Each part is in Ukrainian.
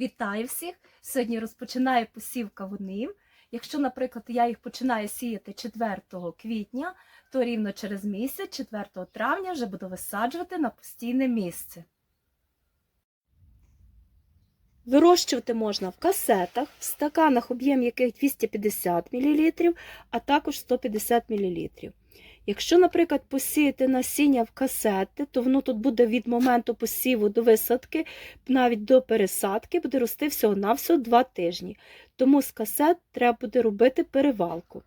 Вітаю всіх! Сьогодні розпочинаю посів кавунів. Якщо, наприклад, я їх починаю сіяти 4 квітня, то рівно через місяць, 4 травня, вже буду висаджувати на постійне місце. Вирощувати можна в касетах, в стаканах, об'єм яких 250 мл, а також 150 мл. Якщо, наприклад, посіяти насіння в касети, то воно тут буде від моменту посіву до висадки, навіть до пересадки, буде рости всього-навсього 2 тижні. Тому з касет треба буде робити перевалку.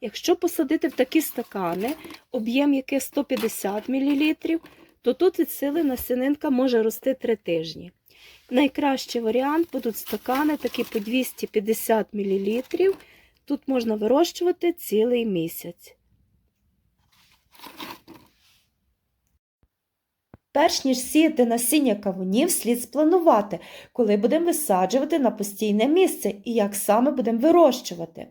Якщо посадити в такі стакани, об'єм яких 150 мл, то тут від сили насінинка може рости 3 тижні. Найкращий варіант будуть стакани такі по 250 мл. Тут можна вирощувати цілий місяць. Перш ніж сіяти насіння кавунів, слід спланувати, коли будемо висаджувати на постійне місце і як саме будемо вирощувати.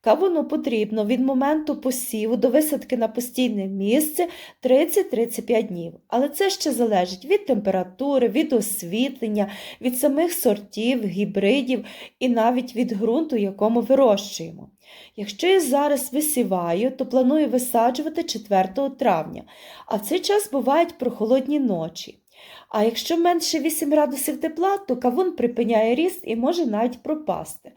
Кавуну потрібно від моменту посіву до висадки на постійне місце 30-35 днів. Але це ще залежить від температури, від освітлення, від самих сортів, гібридів і навіть від ґрунту, якому вирощуємо. Якщо я зараз висіваю, то планую висаджувати 4 травня, а в цей час бувають прохолодні ночі. А якщо менше 8 градусів тепла, то кавун припиняє ріст і може навіть пропасти.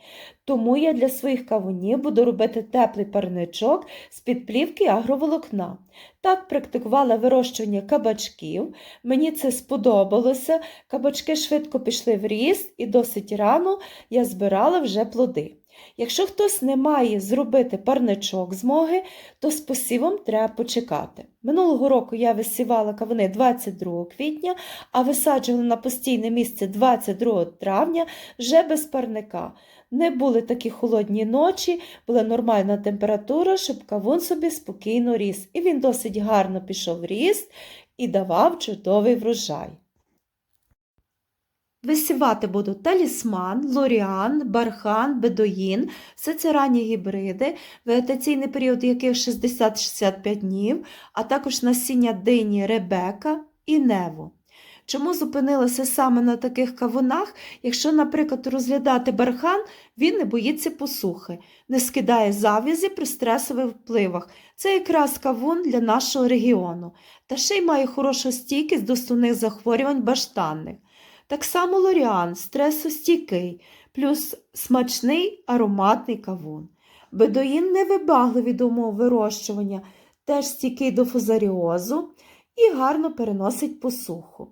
Тому я для своїх кавунів буду робити теплий парничок з підплівки агроволокна. Так практикувала вирощування кабачків. Мені це сподобалося. Кабачки швидко пішли в ріст і досить рано я збирала вже плоди. Якщо хтось не має зробити парничок змоги, то з посівом треба почекати. Минулого року я висівала кавуни 22 квітня, а висаджувала на постійне місце 22 травня вже без парника. Не були такі холодні ночі, була нормальна температура, щоб кавун собі спокійно ріс. І він досить гарно пішов ріст і давав чудовий врожай. Висівати буду талісман, лоріан, бархан, бедоїн. Все це ранні гібриди, вегетаційний період яких 60-65 днів, а також насіння дині Ребека і Нево. Чому зупинилася саме на таких кавунах? Якщо, наприклад, розглядати бархан, він не боїться посухи, не скидає завязі при стресових впливах. Це якраз кавун для нашого регіону. Та ще й має хорошу стійкість до сумних захворювань баштанних. Так само лоріан, стресостійкий, плюс смачний ароматний кавун. Бедоїн невибагливий до умов вирощування, теж стійкий до фузаріозу і гарно переносить посуху.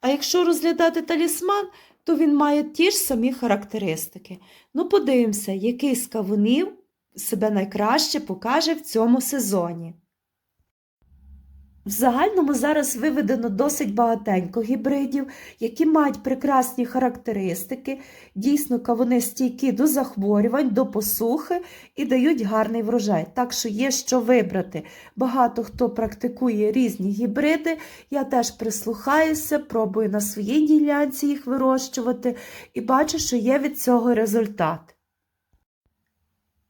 А якщо розглядати талісман, то він має ті ж самі характеристики. Ну, подивимося, який з кавунів себе найкраще покаже в цьому сезоні. В загальному зараз виведено досить багатенько гібридів, які мають прекрасні характеристики, дійсно кавуни стійкі до захворювань, до посухи і дають гарний врожай. Так що є що вибрати. Багато хто практикує різні гібриди. Я теж прислухаюся, пробую на своїй ділянці їх вирощувати і бачу, що є від цього результат.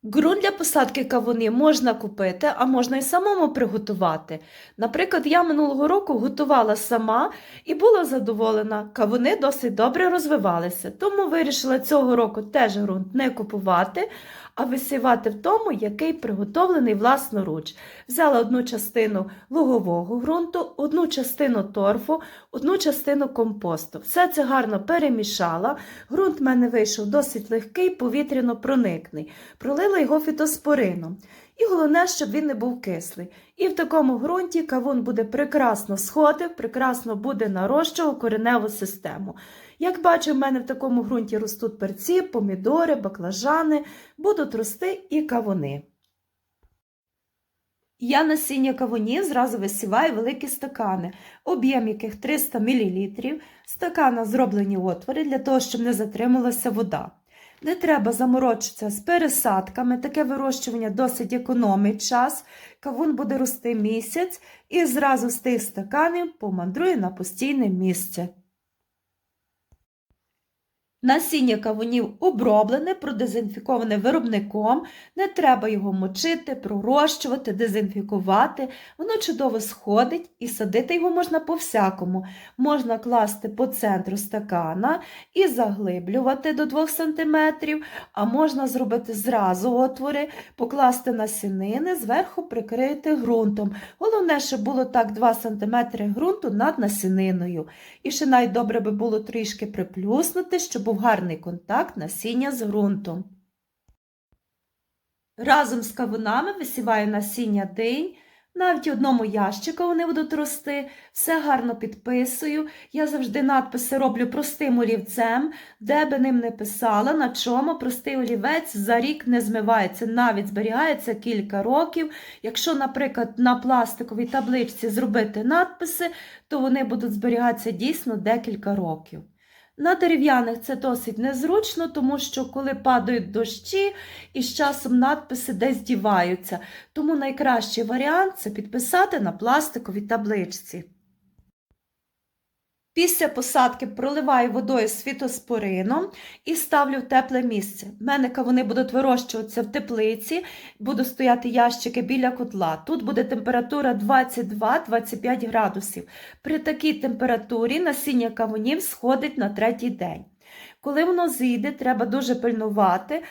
Ґрунт для посадки кавуни можна купити, а можна і самому приготувати. Наприклад, я минулого року готувала сама і була задоволена. Кавуни досить добре розвивалися, тому вирішила цього року теж ґрунт не купувати, а висівати в тому, який приготовлений власноруч. Взяла одну частину лугового ґрунту, одну частину торфу, одну частину компосту. Все це гарно перемішала. Ґрунт в мене вийшов досить легкий, повітряно проникний. Пролила його фітоспорином. І головне, щоб він не був кислий. І в такому ґрунті кавун буде прекрасно сходив, прекрасно буде нарощував кореневу систему. Як бачу, в мене в такому ґрунті ростуть перці, помідори, баклажани, будуть рости і кавуни. Я насіння кавунів зразу висіваю великі стакани, об'єм яких 300 мл. Стакана зроблені отвори для того, щоб не затрималася вода. Не треба заморочитися з пересадками, таке вирощування досить економить час. Кавун буде рости місяць і зразу з тих стаканів помандрує на постійне місце. Насіння кавунів оброблене, продезінфіковане виробником, не треба його мочити, пророщувати, дезінфікувати. Воно чудово сходить і садити його можна по-всякому. Можна класти по центру стакана і заглиблювати до 2 см, а можна зробити зразу отвори, покласти насінини, зверху прикрити ґрунтом. Головне, щоб було так 2 см ґрунту над насіниною. І ще найдобре би було трішки приплюснути, щоб був гарний контакт насіння з ґрунтом. Разом з кавунами висіваю насіння динь. Навіть одному ящику вони будуть рости, все гарно підписую. Я завжди надписи роблю простим олівцем, де би ним не писала, на чому простий олівець за рік не змивається, навіть зберігається кілька років. Якщо, наприклад, на пластиковій табличці зробити надписи, то вони будуть зберігатися дійсно декілька років. На дерев'яних це досить незручно, тому що коли падають дощі і з часом надписи десь діваються. Тому найкращий варіант це підписати на пластиковій табличці. Після посадки проливаю водою з фітоспорином і ставлю в тепле місце. В мене вони будуть вирощуватися в теплиці, будуть стояти ящики біля котла. Тут буде температура 22-25 градусів. При такій температурі насіння кавунів сходить на третій день. Коли воно зійде, треба дуже пильнувати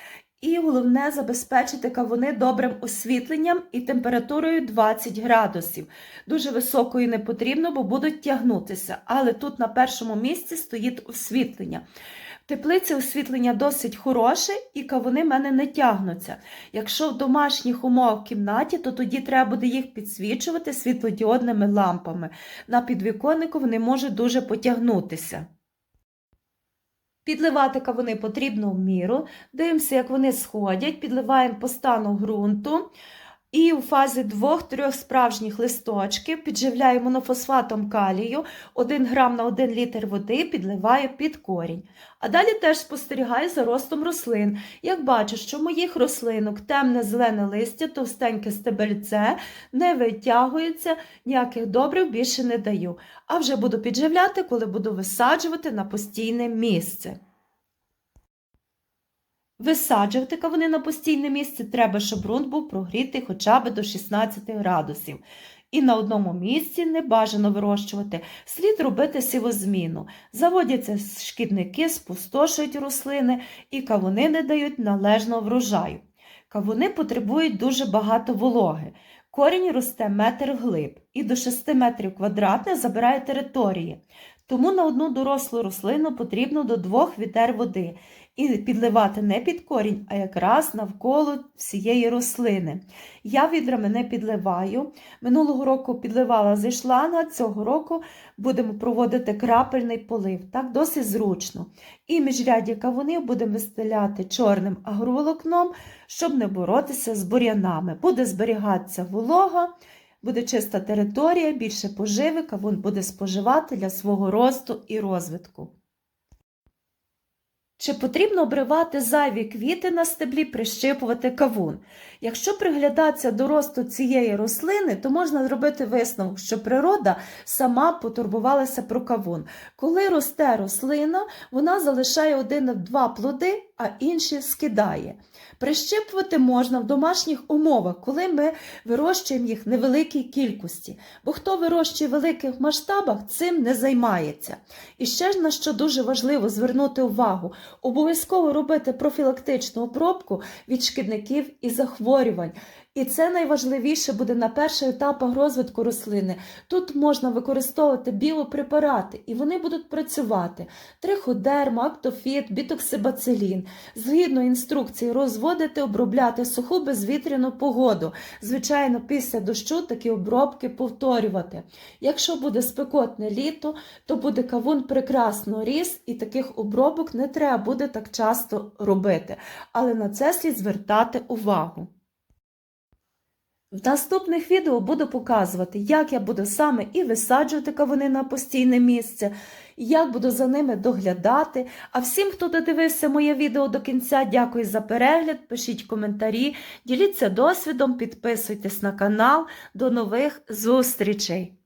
і головне забезпечити кавуни добрим освітленням і температурою 20 градусів. Дуже високою не потрібно, бо будуть тягнутися. Але тут на першому місці стоїть освітлення. В теплиці освітлення досить хороше, і кавуни в мене не тягнуться. Якщо в домашніх умовах в кімнаті, то тоді треба буде їх підсвічувати світлодіодними лампами. На підвіконнику вони можуть дуже потягнутися. Підливати кавуни потрібно в міру. Дивимося, як вони сходять, підливаємо по стану ґрунту. І у фазі 2-3 справжніх листочків підживляю монофосфатом калію 1 грам на 1 літр води підливаю під корінь. А далі теж спостерігаю за ростом рослин. Як бачу, що в моїх рослинок темне зелене листя, товстеньке стебельце не витягується, ніяких добрив більше не даю. А вже буду підживляти, коли буду висаджувати на постійне місце. Висаджувати кавуни на постійне місце треба, щоб ґрунт був прогрітий хоча б до 16 градусів. І на одному місці не бажано вирощувати, слід робити сівозміну. Заводяться шкідники, спустошують рослини і кавуни не дають належного врожаю. Кавуни потребують дуже багато вологи. Корінь росте метр вглиб і до 6 метрів квадратних забирає території. Тому на одну дорослу рослину потрібно до 2 відер води і підливати не під корінь, а якраз навколо всієї рослини. Я відрами не підливаю. Минулого року підливала зі шланга, цього року будемо проводити крапельний полив. Так досить зручно. І міжряддя кавунів будемо вистеляти чорним агроволокном, щоб не боротися з бур'янами. Буде зберігатися волога. Буде чиста територія, більше поживи, кавун буде споживати для свого росту і розвитку. Чи потрібно обривати зайві квіти на стеблі, прищипувати кавун? Якщо приглядатися до росту цієї рослини, то можна зробити висновок, що природа сама потурбувалася про кавун. Коли росте рослина, вона залишає один-два плоди, а інші скидає. Прищипувати можна в домашніх умовах, коли ми вирощуємо їх невеликій кількості. Бо хто вирощує в великих масштабах, цим не займається. І ще на що дуже важливо звернути увагу, обов'язково робити профілактичну обробку від шкідників і захворювань. І це найважливіше буде на перших етапах розвитку рослини. Тут можна використовувати біопрепарати, і вони будуть працювати: триходерм, актофіт, бітоксибацилін. Згідно інструкції, розводити, обробляти суху безвітряну погоду. Звичайно, після дощу такі обробки повторювати. Якщо буде спекотне літо, то буде кавун прекрасно ріс, і таких обробок не треба буде так часто робити. Але на це слід звертати увагу. В наступних відео буду показувати, як я буду саме і висаджувати кавуни на постійне місце, як буду за ними доглядати. А всім, хто додивився моє відео до кінця, дякую за перегляд, пишіть коментарі, діліться досвідом, підписуйтесь на канал. До нових зустрічей!